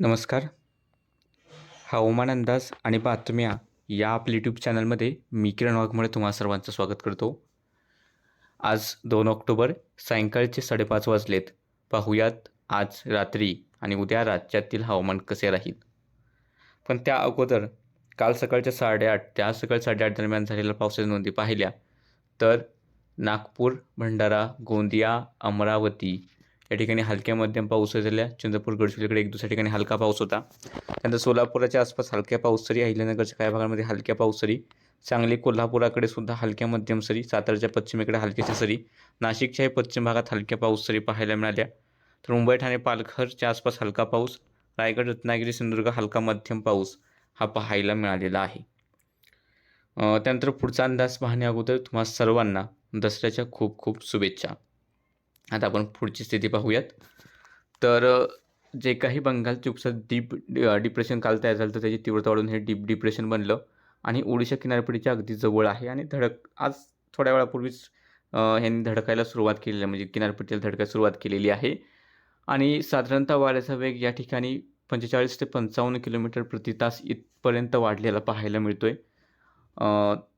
नमस्कार. हवामान अंदाज आणि बातम्या या आपल्या यूट्यूब चॅनलमध्ये मी किरण वाघमोळे तुम्हा सर्वांचं स्वागत करतो. आज दोन ऑक्टोबर सायंकाळचे साडेपाच वाजलेत. पाहूयात आज रात्री आणि उद्या राज्यातील हवामान कसे राहील? पण त्या अगोदर काल सकाळच्या साडेआठ त्या सकाळ सकाळी साडेआठ दरम्यान झालेल्या पावसाच्या नोंदी पाहिल्या. तर नागपूर भंडारा गोंदिया अमरावती या ठिकाणी हलक्या मध्यम पाऊस झाल्या चंद्रपूर गडचिरोलीकडे एक दुसऱ्या ठिकाणी हलका पाऊस होता. त्यानंतर सोलापुराच्या आसपास हलक्या पाऊस सरी अहिल्यानगरच्या काही भागामध्ये हलक्या पाऊस सरी. सांगली कोल्हापुराकडे सुद्धा हलक्या मध्यम सरी सातारच्या पश्चिमेकडे हलक्याच्या सरी. नाशिकच्याही पश्चिम भागात हलक्या पाऊस सरी पाहायला मिळाल्या. तर मुंबई ठाणे पालघरच्या आसपास हलका पाऊस रायगड रत्नागिरी सिंधुदुर्ग हलका मध्यम पाऊस हा पाहायला मिळालेला आहे. त्यानंतर पुढचा अंदाज पाहण्या अगोदर तुम्हा सर्वांना दसऱ्याच्या खूप खूप शुभेच्छा. आता आपण पुढची स्थिती पाहूयात. तर जे काही बंगालच्या उपसात डीप डि- डिप्रेशन काल तयार झालं तर त्याची तीव्रता वाढून हे डीप डिप्रेशन बनलं आणि ओडिशा किनारपट्टीच्या अगदी जवळ आहे आणि धडक आज थोड्या वेळापूर्वीच ह्यांनी धडकायला सुरुवात केलेली आहे म्हणजे किनारपट्टीला धडकायला सुरुवात केलेली आहे. आणि साधारणतः वाऱ्याचा वेग या ठिकाणी पंचेचाळीस ते पंचावन्न किलोमीटर प्रति तास इथपर्यंत वाढलेला पाहायला मिळतो आहे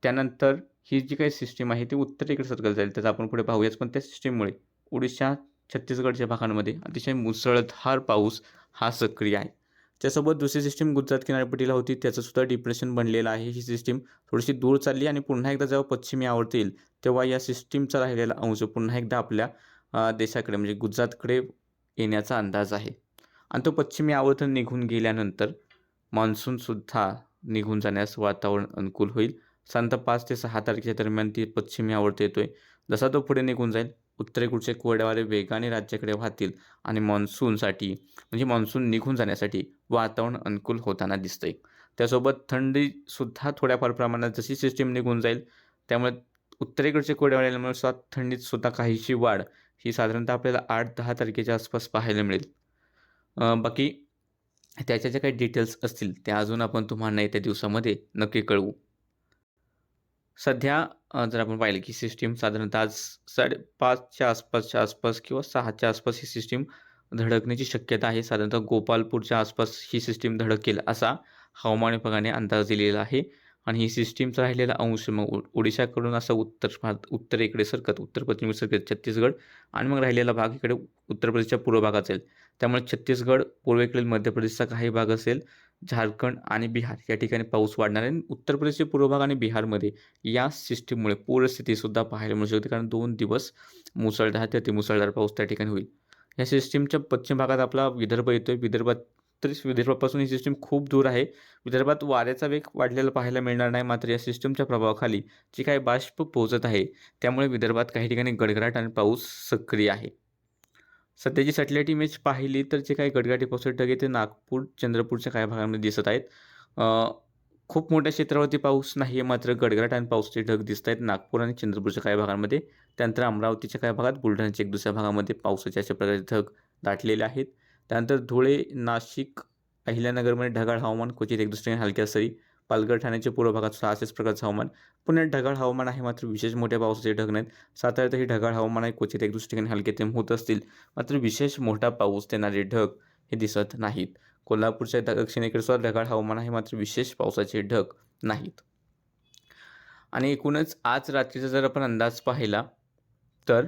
त्यानंतर ही जी काही सिस्टीम आहे ती उत्तरेकडे सरकत जाईल त्याचा आपण पुढे पाहूयाच पण त्या सिस्टीममुळे ओडिशा छत्तीसगडच्या भागांमध्ये अतिशय मुसळधार पाऊस हा सक्रिय आहे. त्यासोबत दुसरी सिस्टीम गुजरात किनारपट्टीला होती. त्याचंसुद्धा डिप्रेशन बनलेलं आहे. ही सिस्टीम थोडीशी दूर चालली आणि पुन्हा एकदा जेव्हा पश्चिमी आवडतील येईल तेव्हा या सिस्टीमचा राहिलेला अंश पुन्हा एकदा आपल्या देशाकडे म्हणजे गुजरातकडे येण्याचा अंदाज आहे. आणि तो पश्चिमी आवर्त निघून गेल्यानंतर मान्सूनसुद्धा निघून जाण्यास वातावरण अनुकूल होईल. साधारणतः पाच ते सहा तारखेच्या दरम्यान ती पश्चिमी आवर्त येतोय. जसा तो पुढे निघून जाईल उत्तरेकडचे कोरडे वेगाने राज्याकडे वाहतील आणि मान्सूनसाठी म्हणजे मान्सून निघून जाण्यासाठी वातावरण अनुकूल होताना दिसतंय. त्यासोबत थंडीसुद्धा थोड्याफार प्रमाणात जशी सिस्टीम निघून जाईल त्यामुळे उत्तरेकडचे कोरडे आल्यामुळे सुद्धा काहीशी वाढ ही साधारणतः आपल्याला आठ दहा तारखेच्या आसपास पाहायला मिळेल. बाकी त्याच्या ज्या काही डिटेल्स असतील त्या अजून आपण तुम्हाला येत्या दिवसामध्ये नक्की कळवू. सध्या जर आपण पाहिलं की सिस्टीम साधारणतः आज साडेपाचच्या आसपासच्या आसपास किंवा सहाच्या आसपास ही सिस्टीम धडकण्याची शक्यता आहे. साधारणतः गोपालपूरच्या आसपास ही सिस्टीम धडकेल असा हवामान विभागाने अंदाज दिलेला आहे. आणि ही सिस्टीमचा राहिलेला अंश मग ओडिशाकडून असं उत्तर भारत उत्तरेकडे सरकत उत्तर पश्चिम सरकत छत्तीसगड आणि मग राहिलेला भाग इकडे उत्तर प्रदेशच्या पूर्व भाग असेल. त्यामुळे छत्तीसगड पूर्वेकडील मध्य प्रदेशचा काही भाग असेल. झारखंड आणि बिहार या ठिकाणी पाऊस वाढणार आहे. आणि उत्तर प्रदेशचे पूर्व भाग आणि बिहारमध्ये या सिस्टीममुळे पूरस्थितीसुद्धा पाहायला मिळू शकते. कारण दोन दिवस मुसळधार ते अतिमुसळधार पाऊस त्या ठिकाणी होईल. या सिस्टीमच्या पश्चिम भागात आपला विदर्भ येतोय. विदर्भात तरी विदर्भापासून ही सिस्टीम खूप दूर आहे. विदर्भात वाऱ्याचा वेग वाढलेला पाहायला मिळणार नाही. मात्र या सिस्टीमच्या प्रभावाखाली जी काही बाष्प पोहोचत आहे त्यामुळे विदर्भात काही ठिकाणी गडगडाट आणि पाऊस सक्रिय आहे. सध्याची सॅटेलाईट इमेज पाहिली तर जे काही गडगडाटी पावसाचे ढग आहे ते नागपूर चंद्रपूरच्या काही भागामध्ये दिसत आहेत. खूप मोठ्या क्षेत्रावरती पाऊस नाही आहे मात्र गडगडाट आणि पावसाचे ढग दिसत आहेत. नागपूर आणि चंद्रपूरच्या काही भागांमध्ये त्यानंतर अमरावतीच्या काही भागात बुलढाण्याच्या एक दुसऱ्या भागामध्ये पावसाचे अशा प्रकारे ढग दाटलेले आहेत. त्यानंतर धुळे नाशिक अहिल्यानगरमध्ये ढगाळ हवामान क्वचित एक दुसऱ्याने हलक्या सरी पालघर ठाण्याच्या पूर्व भागात सुद्धा असेच प्रकारचं हवामान. पुण्यात ढगाळ हवामान आहे मात्र विशेष मोठ्या पावसाचे ढग नाहीत. साताऱ्यातही ढगाळ हवामान आहे क्वचित एक दुसऱ्या ठिकाणी हलके तेम होत असतील मात्र विशेष मोठा पाऊस देणारे ढग हे दिसत नाहीत. कोल्हापूरच्या दक्षिणेकडे सुद्धा ढगाळ हवामान आहे मात्र विशेष पावसाचे ढग नाहीत. आणि एकूणच आज रात्रीचा जर आपण अंदाज पाहिला तर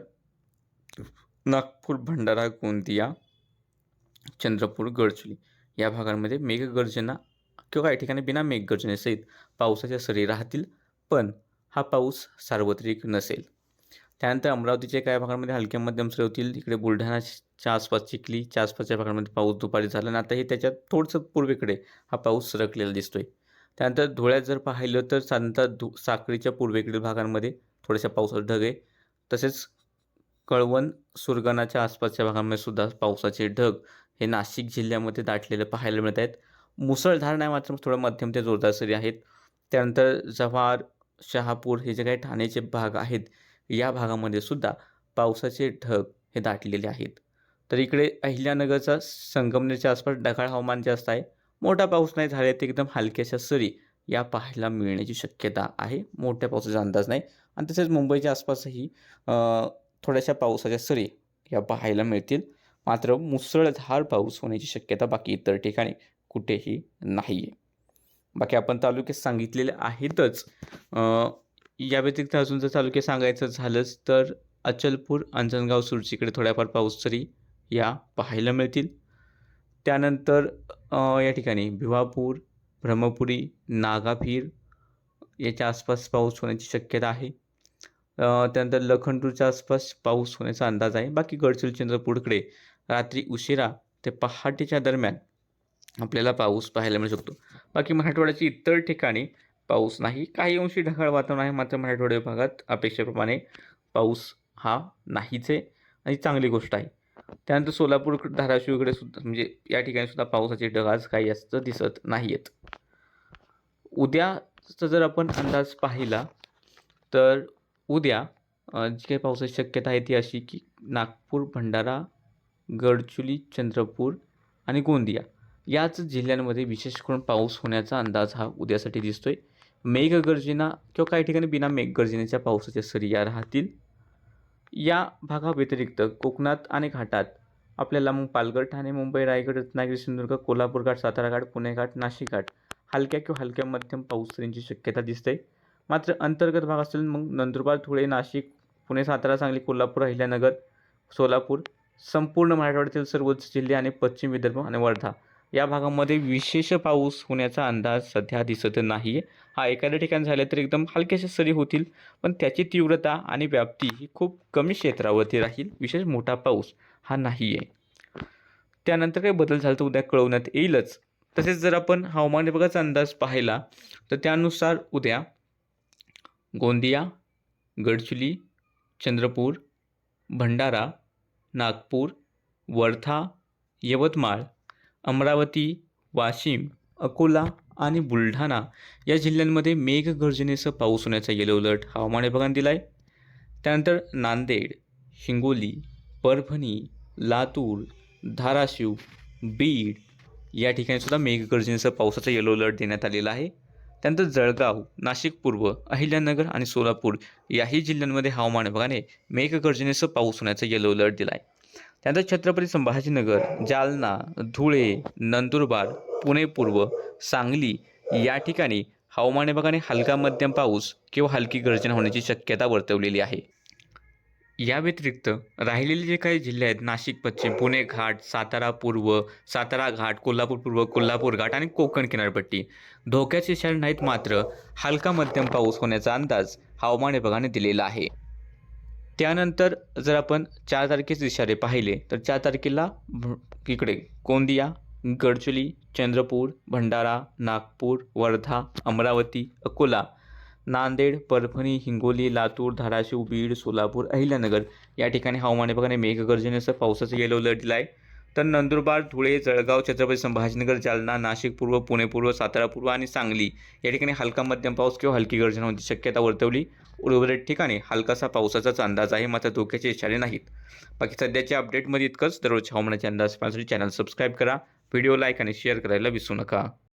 नागपूर भंडारा गोंदिया चंद्रपूर गडचुली या भागांमध्ये मेघगर्जना किंवा काही ठिकाणी बिना मेघगर्जनेसहित पावसाच्या सरी राहतील पण हा पाऊस सार्वत्रिक नसेल. त्यानंतर अमरावतीच्या काही भागांमध्ये हलक्या मध्यम सरी होतील. इकडे बुलढाणाच्या आसपास चिखलीच्या आसपासच्या भागांमध्ये पाऊस दुपारी झाला आणि आताही त्याच्यात थोडंसं पूर्वेकडे हा पाऊस सरकलेला दिसतोय. त्यानंतर धुळ्यात जर पाहिलं तर साधारणतः धु साखळीच्या पूर्वेकडील भागांमध्ये थोड्याशा पावसाचे ढग आहे. तसेच कळवण सुरगाणाच्या आसपासच्या भागांमध्ये सुद्धा पावसाचे ढग हे नाशिक जिल्ह्यामध्ये दाटलेले पाहायला मिळत आहेत. मुसळधार नाही मात्र थोडं मध्यम ते जोरदार सरी आहेत. त्यानंतर जव्हार शहापूर हे जे काही ठाण्याचे भाग आहेत या भागामध्ये सुद्धा पावसाचे ढग हे दाटलेले आहेत. तर इकडे अहिल्यानगरचा संगमनेरच्या आसपास ढगाळ हवामान जास्त आहे. मोठा पाऊस नाही झाले ते एकदम हलक्याशा सरी या पाहायला मिळण्याची शक्यता आहे. मोठ्या पावसाचा अंदाज नाही. आणि तसेच मुंबईच्या आसपासही थोड्याशा पावसाच्या सरी या पाहायला मिळतील. मात्र मुसळधार पाऊस होण्याची शक्यता बाकी इतर ठिकाणी कुठेही नाही आहे बाकी आपण तालुके सांगितलेले आहेतच. या व्यतिरिक्त अजून जर तालुके सांगायचं झालंच तर अचलपूर अंजनगाव सुरचीकडे थोड्याफार पाऊस तरी या पाहायला मिळतील. त्यानंतर या ठिकाणी भिवापूर ब्रह्मपुरी नागाफीर याच्या आसपास पाऊस होण्याची शक्यता आहे. त्यानंतर लखनपूरच्या आसपास पाऊस होण्याचा अंदाज आहे. बाकी गडचिरोली चंद्रपूरकडे रात्री उशिरा ते पहाटेच्या दरम्यान आपल्याला पाऊस पाहायला मिळू शकतो. बाकी मराठवाड्याची इतर ठिकाणी पाऊस नाही. काही अंशी ढगाळ वातावरण आहे. मात्र मराठवाड्या विभागात अपेक्षेप्रमाणे पाऊस हा नाहीच आहे आणि चांगली गोष्ट आहे. त्यानंतर सोलापूर धाराशिवकडे सुद्धा म्हणजे या ठिकाणी सुद्धा पावसाचे ढगाज काही जास्त दिसत नाही आहेत उद्याचा जर आपण अंदाज पाहिला तर उद्या जी काही पावसाची शक्यता आहे ती अशी की नागपूर भंडारा गडचुली चंद्रपूर आणि गोंदिया याच जिल्ह्यांमध्ये विशेष करून पाऊस होण्याचा अंदाज हा उद्यासाठी दिसतोय. मेघगर्जना किंवा काही ठिकाणी बिना मेघगर्जनेच्या पावसाच्या सरी या राहतील. या भागाव्यतिरिक्त कोकणात आणि घाटात आपल्याला मग पालघर ठाणे मुंबई रायगड रत्नागिरी सिंधुदुर्ग कोल्हापूर घाट सातारा घाट पुणे घाट नाशिक घाट हलक्या किंवा हलक्या मध्यम पाऊस सरींची शक्यता दिसते. मात्र अंतर्गत भाग असेल मग नंदुरबार धुळे नाशिक पुणे सातारा सांगली कोल्हापूर अहिल्यानगर सोलापूर संपूर्ण मराठवाड्यातील सर्वच जिल्हे आणि पश्चिम विदर्भ आणि वर्धा या भागामध्ये विशेष पाऊस होण्याचा अंदाज सध्या दिसत नाही आहे हा एखाद्या ठिकाणी झालं तर एकदम हलक्याशा सरी होतील पण त्याची तीव्रता आणि व्याप्ती ही खूप कमी क्षेत्रावरती राहील. विशेष मोठा पाऊस हा नाही आहे त्यानंतर काही बदल झाला तर उद्या कळवण्यात येईलच. तसेच जर आपण हवामान विभागाचा अंदाज पाहिला तर त्यानुसार उद्या गोंदिया गडचुली चंद्रपूर भंडारा नागपूर वर्धा यवतमाळ अमरावती वाशिम अकोला आणि बुलढाणा या जिल्ह्यांमध्ये मेघगर्जनेसह पाऊस होण्याचा येलो अलर्ट हवामान विभागाने दिला आहे त्यानंतर नांदेड हिंगोली परभणी लातूर धाराशिव बीड या ठिकाणी सुद्धा मेघगर्जनेसह पावसाचा येलो अलर्ट देण्यात आलेला आहे. त्यानंतर जळगाव नाशिक पूर्व अहिल्यानगर आणि सोलापूर याही जिल्ह्यांमध्ये हवामान विभागाने मेघगर्जनेसह पाऊस होण्याचा येलो अलर्ट दिला आहे त्यानंतर छत्रपती संभाजीनगर जालना धुळे नंदुरबार पुणे पूर्व सांगली या ठिकाणी हवामान विभागाने हलका मध्यम पाऊस किंवा हलकी गर्जना होण्याची शक्यता वर्तवलेली आहे. या व्यतिरिक्त राहिलेले जे काही जिल्हे आहेत नाशिक पश्चिम पुणे घाट सातारा पूर्व सातारा घाट कोल्हापूर पूर्व कोल्हापूर घाट आणि कोकण किनारपट्टी धोक्याचे शहर नाहीत मात्र हलका मध्यम पाऊस होण्याचा अंदाज हवामान विभागाने दिलेला आहे. त्यानंतर जर आपण चार तारखेचे इशारे पाहिले तर चार तारखेला भ- इकडे गोंदिया गडचुली चंद्रपूर भंडारा नागपूर वर्धा अमरावती अकोला नांदेड परभणी हिंगोली लातूर धाराशिव बीड सोलापूर अहिल्यानगर. या ठिकाणी हवामान विभागाने मेघगर्जनेसह पावसाचं येलो अलर्ट दिला आहे तर नंदुरबार धुळे जळगाव छत्रपती संभाजीनगर जालना नाशिक पूर्व पुणे पूर्व सातारा पूर्व आणि सांगली या ठिकाणी हलका मध्यम पाऊस किंवा हलकी गर्जना होण्याची शक्यता वर्तवली. उर्वरित ठिकाणी हलकासा पावसाचाच अंदाज आहे मात्र धोक्याचे इशारे नाहीत. बाकी सध्याच्या अपडेटमध्ये इतकंच. दररोज हवामानाचे अंदाज पाहण्यासाठी चॅनल सबस्क्राईब करा. व्हिडिओ लाईक आणि शेअर करायला विसरू नका.